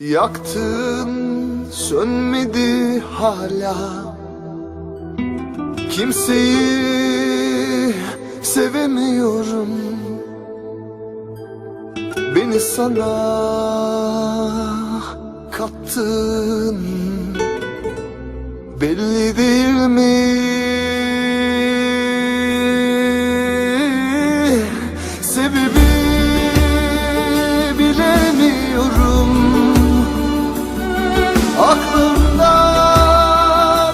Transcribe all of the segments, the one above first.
Yaktın sönmedi hala. Kimseyi sevemiyorum. Beni sana kattın Belli değil mi? Aklımda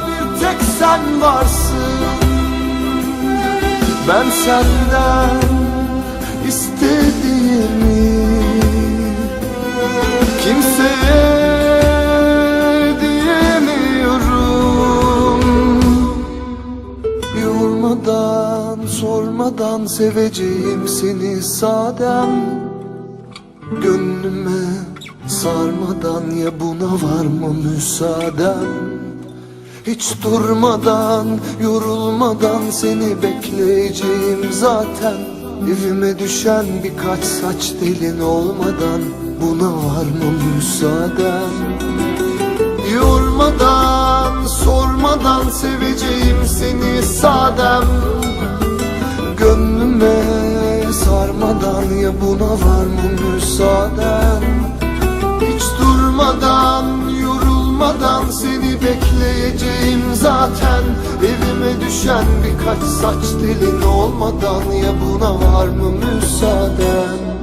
bir tek sen varsın. Ben senden istediğimi Kimseye diyemiyorum. Yormadan sormadan seveceğim seni sadem. Gönlüme sarmadan ya buna var mı müsaaden Hiç durmadan yorulmadan seni bekleyeceğim zaten. Evime düşen birkaç saç telin olmadan buna var mı müsaaden Yormadan sormadan seveceğim seni sadem. Gönlüme sarmadan ya buna var mı müsaaden bekleyeceğim zaten. Evime düşen birkaç saç telin olmadan ya buna var mı müsaaden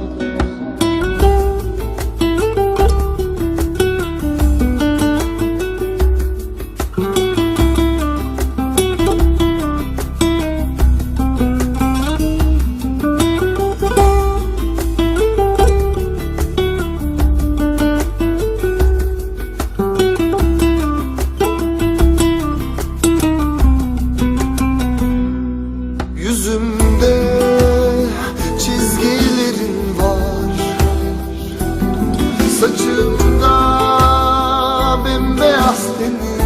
tenin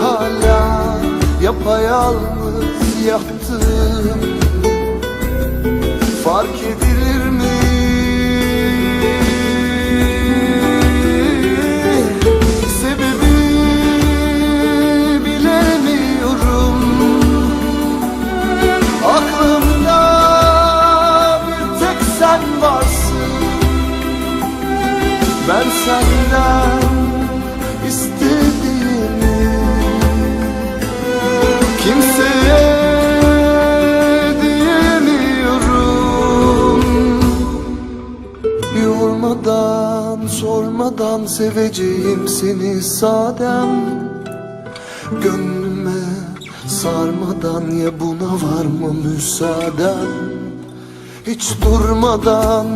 Hala yapayalnız yattım senden istediğimi Kimseye diyemiyorum. Yormadan sormadan seveceğim seni sadem. Gönlüme sarmadan ya buna var mı müsaaden Hiç durmadan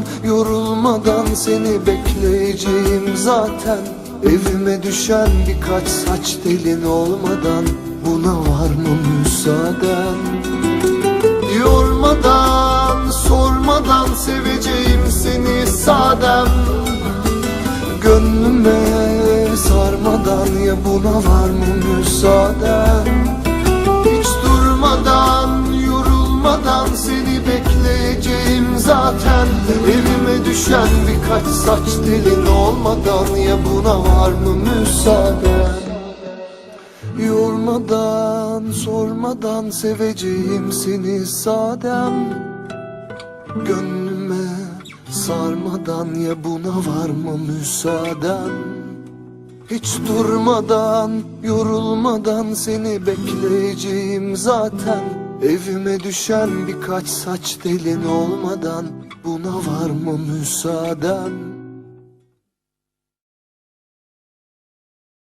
yorulmadan seni bekleyeceğim zaten. Evime düşen birkaç saç telin olmadan buna var mı müsaaden? Yormadan sormadan seveceğim seni sadem. Gönlüme sarmadan ya buna var mı müsaaden zaten Evime düşen birkaç saç telin olmadan ya buna var mı müsaaden Yormadan sormadan seveceğim seni sadem. Gönlüme sarmadan ya buna var mı müsaaden Hiç durmadan yorulmadan seni bekleyeceğim zaten Evime düşen birkaç saç telin olmadan buna var mı müsaaden